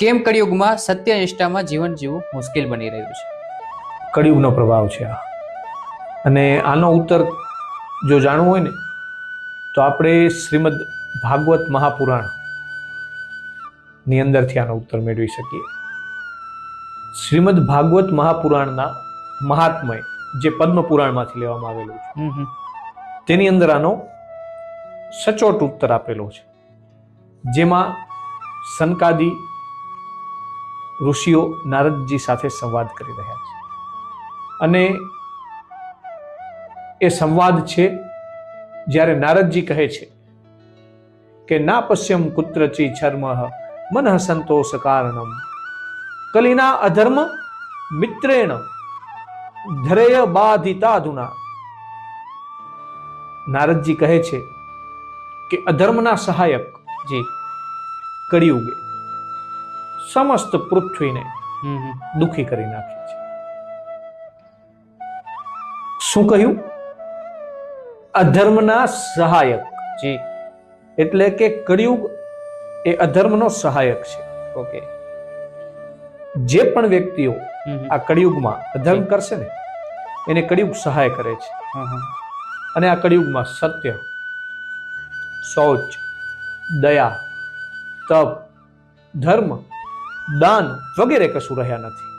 કેમ કળિયુગમાં સત્ય નિષ્ઠામાં જીવન જીવવું મુશ્કેલ બની રહ્યું છે? કળિયુગનો પ્રભાવ છે આ. અને આનો ઉત્તર જો જાણવું હોય ને તો આપણે શ્રીમદ ભાગવત મહાપુરાણની અંદરથી આનો ઉત્તર મેળવી શકીએ. શ્રીમદ ભાગવત મહાપુરાણના મહાત્મય જે પદ્મ પુરાણમાંથી લેવામાં આવેલું છે. તેની અંદર આનો સચોટ ઉત્તર આપેલો છે. જેમાં સનકાદી ઋષિઓ નારદજી સાથે સંવાદ કરી રહ્યા છે. અને એ સંવાદ છે જ્યારે નારદજી કહે છે કે ના પશ્યમ કુત્રચી છર્મ મનઃ સંતોષ કારણમ. કલિના અધર્મ મિત્રેણ ધરેય બાધિતાધુના નારદજી કહે છે કે અધર્મના સહાયક જી કળિયુગે સમસ્ત પૃથ્વીને. દુખી કરી નાખી છે. શું કહ્યું? અધર્મના સહાયક. જી. એટલે કે કળિયુગ એ અધર્મનો સહાયક છે. ઓકે. જે પણ વ્યક્તિઓ. આ કળિયુગમાં અધર્મ કરશે ને એને કળિયુગ સહાય કરે છે. અને આ કળિયુગમાં સત્ય શૌચ દયા તપ ધર્મ દાન વગેરે કશું રહ્યા નથી.